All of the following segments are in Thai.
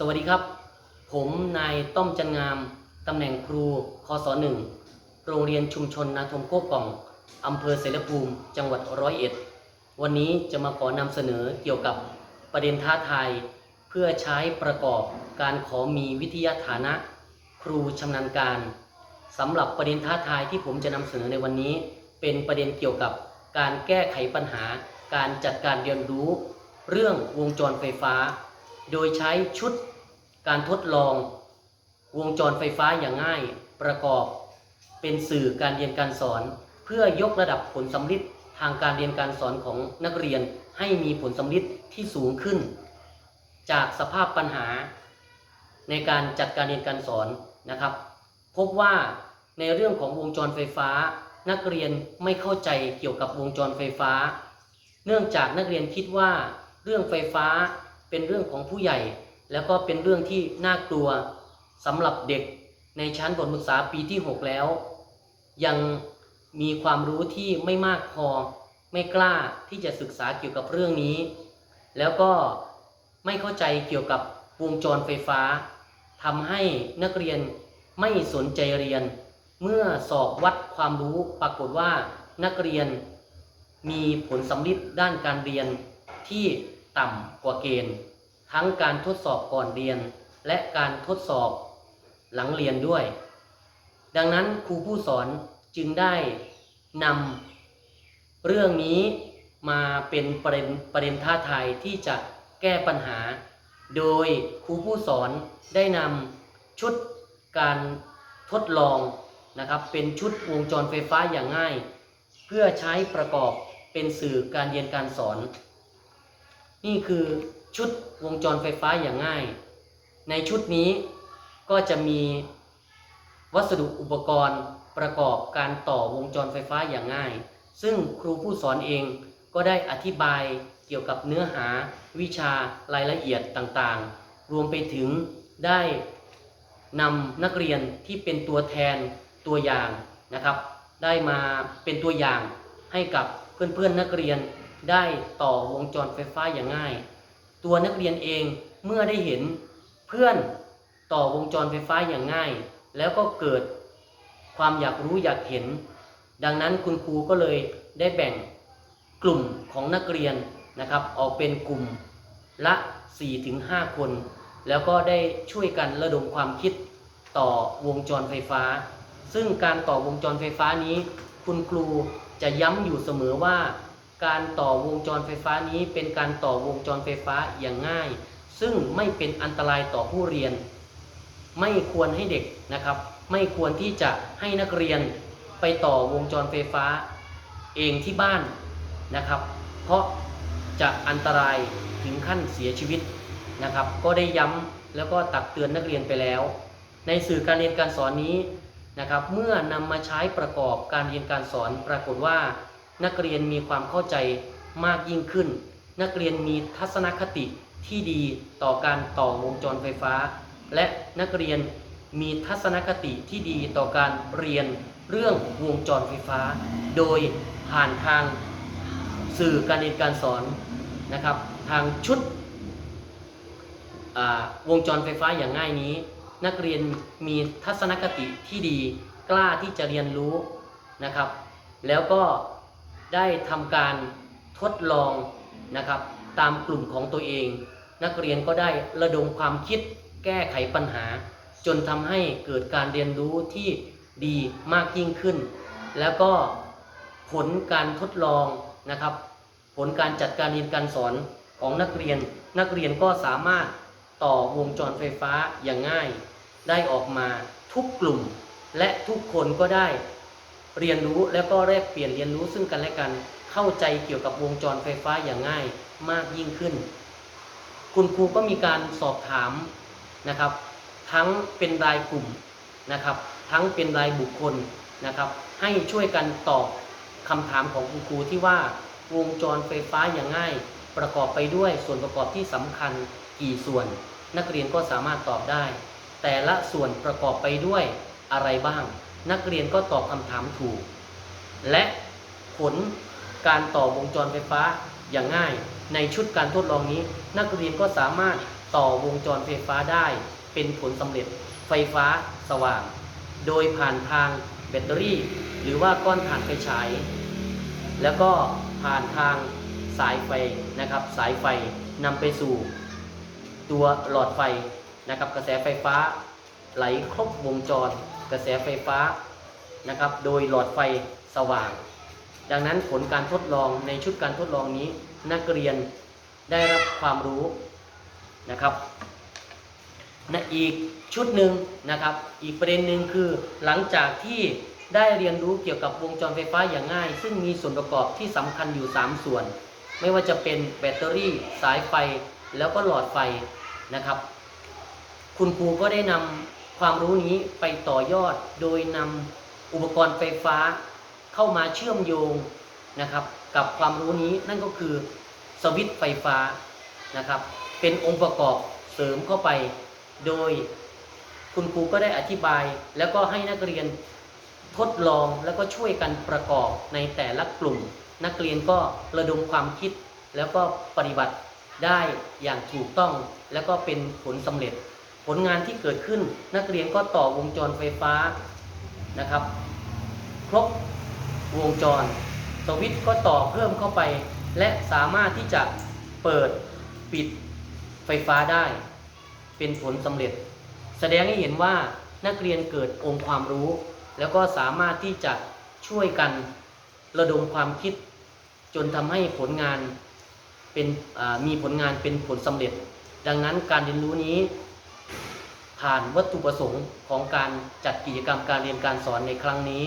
สวัสดีครับ ผมนายต้อมจันงาม ตำแหน่งครูคศหนึ่งโรงเรียนชุมชนนาทมโคกล่อง อำเภอเสรภูมิ จังหวัดร้อยเอ็ด วันนี้จะมาขอนำเสนอเกี่ยวกับประเด็นท้าทายเพื่อใช้ประกอบการขอมีวิทยาฐานะ ครูชำนาญการสำหรับประเด็นท้าทายที่ผมจะนำเสนอในวันนี้ เป็นประเด็นเกี่ยวกับการแก้ไขปัญหา การจัดการเรียนรู้ เรื่องวงจรไฟฟ้า โดยใช้ชุดการทดลองวงจรไฟฟ้าอย่างง่ายประกอบ เป็นสื่อการเรียนการสอน เพื่อยกระดับผลสำลิดทางการเรียนการสอนของนักเรียนให้มีผลสำลิดที่สูงขึ้น จากสภาพปัญหา ในการจัดการเรียนการสอนนะครับ พบว่าในเรื่องของวงจรไฟฟ้า นักเรียนไม่เข้าใจเกี่ยวกับวงจรไฟฟ้า เนื่องจากนักเรียนคิดว่าเรื่องไฟฟ้า เป็นเรื่องของผู้ใหญ่ แล้วก็เป็นเรื่องที่น่ากลัวสำหรับเด็กในชั้นประถมศึกษาปีที่ 6 แล้ว ยังมีความรู้ที่ไม่มากพอไม่กล้าที่จะศึกษาเกี่ยวกับเรื่องนี้ แล้วก็ไม่เข้าใจเกี่ยวกับวงจรไฟฟ้าทำให้นักเรียนไม่สนใจเรียน เมื่อสอบวัดความรู้ปรากฏว่านักเรียนมีผลสำลิดด้านการเรียนที่ ต่ำกว่าเกณฑ์ ทั้งการทดสอบก่อนเรียน และการทดสอบหลังเรียนด้วย ดังนั้นครูผู้สอนจึงได้นำเรื่องนี้มาเป็นประเด็นประเด็นท้าทายที่จะแก้ปัญหา โดยครูผู้สอนได้นำชุดการทดลองนะครับเป็นชุดวงจรไฟฟ้าอย่างง่าย เพื่อใช้ประกอบเป็นสื่อการเรียนการสอน นี่คือชุดวงจรไฟฟ้าอย่างง่าย ในชุดนี้ก็จะมีวัสดุอุปกรณ์ประกอบการต่อวงจรไฟฟ้าอย่างง่าย ซึ่งครูผู้สอนเองก็ได้อธิบายเกี่ยวกับเนื้อหาวิชารายละเอียดต่างๆ รวมไปถึงได้นำนักเรียนที่เป็นตัวแทนตัวอย่างนะครับ ได้มาเป็นตัวอย่างให้กับเพื่อนๆนักเรียน ได้ต่อวงจรไฟฟ้าอย่างง่าย ตัวนักเรียนเองเมื่อได้เห็นเพื่อนต่อวงจรไฟฟ้าอย่างง่าย แล้วก็เกิดความอยากรู้อยากเห็น ดังนั้นคุณครูก็เลยได้แบ่งกลุ่มของนักเรียนนะครับ ออกเป็นกลุ่มละ 4-5 คน แล้วก็ได้ช่วยกันระดมความคิดต่อวงจรไฟฟ้า ซึ่งการต่อวงจรไฟฟ้านี้ คุณครูจะย้ำอยู่เสมอว่า การต่อวงจรไฟฟ้านี้เป็นการต่อวงจรไฟฟ้าอย่างง่าย ซึ่งไม่เป็นอันตรายต่อผู้เรียน ไม่ควรให้เด็กนะครับ ไม่ควรที่จะให้นักเรียนไปต่อวงจรไฟฟ้าเองที่บ้านนะครับ เพราะจะอันตรายถึงขั้นเสียชีวิตนะครับ ก็ได้ย้ำแล้วก็ตักเตือนนักเรียนไปแล้ว ในสื่อการเรียนการสอนนี้นะครับ เมื่อนำมาใช้ประกอบการเรียนการสอนปรากฏว่า นักเรียนมีความเข้าใจมากยิ่งขึ้น นักเรียนมีทัศนคติที่ดีต่อการต่อวงจรไฟฟ้า และนักเรียนมีทัศนคติที่ดีต่อการเรียนเรื่องวงจรไฟฟ้า โดยผ่านทางสื่อการเรียนการสอนนะครับ ทางชุดวงจรไฟฟ้าอย่างง่ายนี้ นักเรียนมีทัศนคติที่ดีกล้าที่จะเรียนรู้นะครับ แล้วก็ ได้ทำการทดลองนะครับตามกลุ่มของตัวเอง นักเรียนก็ได้ระดมความคิดแก้ไขปัญหา จนทำให้เกิดการเรียนรู้ที่ดีมากยิ่งขึ้น แล้วก็ผลการทดลองนะครับ ผลการจัดการเรียนการสอนของนักเรียน นักเรียนก็สามารถต่อวงจรไฟฟ้าอย่างง่าย ได้ออกมาทุกกลุ่ม และทุกคนก็ได้ เรียนรู้แล้วก็แลกเปลี่ยนเรียนรู้ซึ่งกันและกัน เข้าใจเกี่ยวกับวงจรไฟฟ้าอย่างง่ายมากยิ่งขึ้น คุณครูก็มีการสอบถามนะครับ ทั้งเป็นรายกลุ่มนะครับ ทั้งเป็นรายบุคคลนะครับ ให้ช่วยกันตอบคำถามของคุณครูที่ว่าวงจรไฟฟ้าอย่างง่าย ประกอบไปด้วยส่วนประกอบที่สำคัญกี่ส่วน นักเรียนก็สามารถตอบได้ แต่ละส่วนประกอบไปด้วยอะไรบ้าง นักเรียนก็ตอบคำถามถูก และผลการต่อวงจรไฟฟ้าอย่างง่าย ในชุดการทดลองนี้ นักเรียนก็สามารถต่อวงจรไฟฟ้าได้ เป็นผลสำเร็จไฟฟ้าสว่าง โดยผ่านทางแบตเตอรี่ หรือว่าก้อนถ่านไฟฉายแล้วก็ผ่านทางสายไฟนะครับ สายไฟนำไปสู่ ตัวหลอดไฟนะครับกระแสไฟฟ้าไหลครบวงจร กระแสไฟฟ้านะครับ โดยหลอดไฟสว่าง ดังนั้นผลการทดลองในชุดการทดลองนี้ นักเรียนได้รับความรู้นะครับนะอีกชุดหนึ่งนะครับ อีกประเด็นหนึ่งคือหลังจากที่ได้เรียนรู้เกี่ยวกับวงจรไฟฟ้าอย่างง่าย ซึ่งมีส่วนประกอบที่สำคัญอยู่ 3 ส่วน ไม่ว่าจะเป็นแบตเตอรี่สายไฟแล้วก็หลอดไฟนะครับ คุณครูก็ได้นำ ความรู้นี้ไปต่อยอดโดยนำอุปกรณ์ไฟฟ้าเข้ามาเชื่อมโยงนะครับ กับความรู้นี้นั่นก็คือสวิตไฟฟ้านะครับ เป็นองค์ประกอบเสริมเข้าไป โดยคุณครูก็ได้อธิบาย แล้วก็ให้นักเรียนทดลองแล้วก็ช่วยกันประกอบในแต่ละกลุ่ม นักเรียนก็ระดมความคิดแล้วก็ปฏิบัติได้อย่างถูกต้อง แล้วก็เป็นผลสำเร็จ ผลงานที่เกิดขึ้นนักเรียนก็ต่อวงจรไฟฟ้านะครับ ครบวงจร สวิตช์ก็ต่อเพิ่มเข้าไป และสามารถที่จะเปิดปิดไฟฟ้าได้ เป็นผลสำเร็จ แสดงให้เห็นว่านักเรียนเกิดองค์ความรู้ แล้วก็สามารถที่จะช่วยกันระดมความคิด จนทำให้ผลงานเป็นมีผลงานเป็นผลสำเร็จ ดังนั้นการเรียนรู้นี้ ผ่านวัตถุประสงค์ของการจัดกิจกรรมการเรียนการสอนในครั้งนี้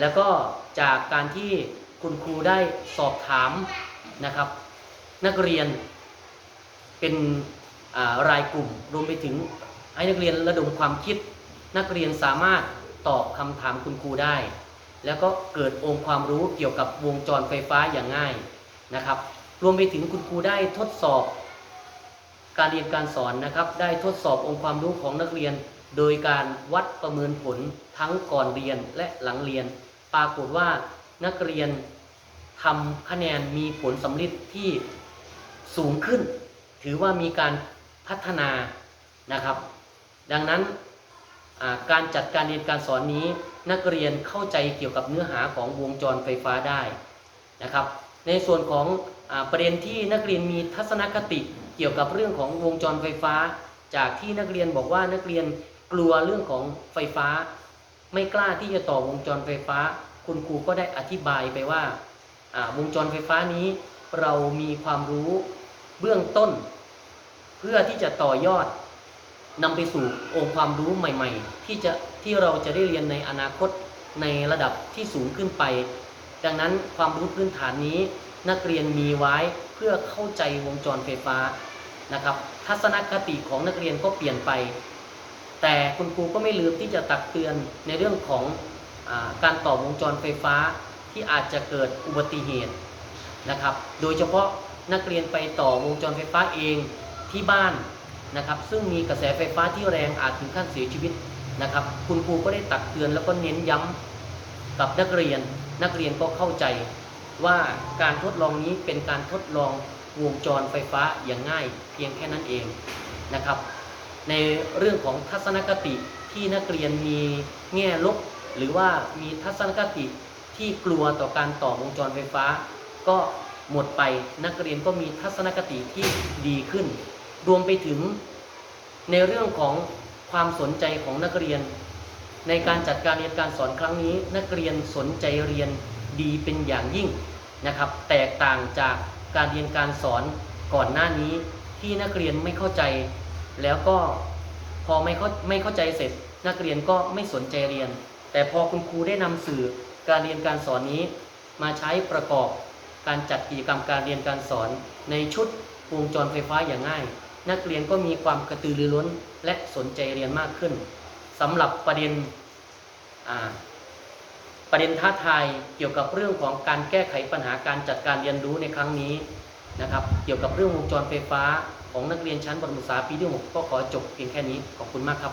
แล้วก็จากการที่คุณครูได้สอบถามนะครับ นักเรียนเป็นรายกลุ่มรวมไปถึงให้นักเรียนระดมความคิด นักเรียนสามารถตอบคำถามคุณครูได้ แล้วก็เกิดองค์ความรู้เกี่ยวกับวงจรไฟฟ้าอย่างง่ายนะครับ รวมไปถึงคุณครูได้ทดสอบ การเรียนการสอนนะครับ ได้ทดสอบองค์ความรู้ของนักเรียน โดยการวัดประเมินผลทั้งก่อนเรียนและหลังเรียน ปรากฏว่านักเรียนทำคะแนนมีผลสำลิดที่สูงขึ้น ถือว่ามีการพัฒนานะครับ ดังนั้นการจัดการเรียนการสอนนี้ นักเรียนเข้าใจเกี่ยวกับเนื้อหาของวงจรไฟฟ้าได้นะครับ ในส่วนของอประเด็นที่นักเรียนมีทัศนคติ เกี่ยวกับเรื่องของวงจรไฟฟ้า จากที่นักเรียนบอกว่านักเรียนกลัวเรื่องของไฟฟ้า ไม่กล้าที่จะต่อวงจรไฟฟ้า คุณครูก็ได้อธิบายไปว่าวงจรไฟฟ้านี้ เรามีความรู้เบื้องต้น เพื่อที่จะต่อยอดนำไปสู่องค์ความรู้ใหม่ ๆ ที่จะที่เราจะได้เรียนในอนาคตในระดับที่สูงขึ้นไป ดังนั้นความรู้พื้นฐานนี้นักเรียนมีไว้เพื่อเข้าใจวงจรไฟฟ้า นะครับ ทัศนคติของนักเรียนก็เปลี่ยนไป แต่คุณครูก็ไม่ลืมที่จะตักเตือนในเรื่องของอการต่อวงจรไฟฟ้าที่อาจจะเกิดอุบัติเหตุนะครับ โดยเฉพาะนักเรียนไปต่อวงจรไฟฟ้าเองที่บ้านนะครับ ซึ่งมีกระแสไฟฟ้าที่แรงอาจถึงขั้นเสียชีวิตนะครับ คุณครูก็ได้ตักเตือนแล้วก็เน้นย้ำกับนักเรียน นักเรียนก็เข้าใจว่าการทดลองนี้เป็นการทดลอง วงจรไฟฟ้าอย่างง่ายเพียงแค่นั้นเองนะครับ ในเรื่องของทัศนคติที่นักเรียนมีแง่ลบหรือว่ามีทัศนคติที่กลัวต่อการต่อวงจรไฟฟ้า ก็หมดไปนักเรียนก็มีทัศนคติที่ดีขึ้น รวมไปถึงในเรื่องของความสนใจของนักเรียน ในการจัดการเรียนการสอนครั้งนี้ นักเรียนสนใจเรียนดีเป็นอย่างยิ่งนะครับ แตกต่างจาก การเรียนการสอนก่อนหน้านี้ที่นักเรียนไม่เข้าใจ แล้วก็พอไม่เข้าไม่เข้าใจเสร็จ นักเรียนก็ไม่สนใจเรียน แต่พอคุณครูได้นำสื่อการเรียนการสอนนี้ มาใช้ประกอบการจัดกิจกรรมการเรียนการสอน ในชุดวงจรไฟฟ้าอย่างง่าย นักเรียนก็มีความกระตือรือร้นและสนใจเรียนมากขึ้นสำหรับประเด็นอ่า ประเด็นท้าทายเกี่ยวกับเรื่องของการแก้ไขปัญหาการจัดการเรียนรู้ในครั้งนี้นะครับ เกี่ยวกับเรื่องวงจรไฟฟ้าของนักเรียนชั้นประถมศึกษาปีที่ 6 ก็ขอจบเพียงแค่นี้ ขอบคุณมากครับ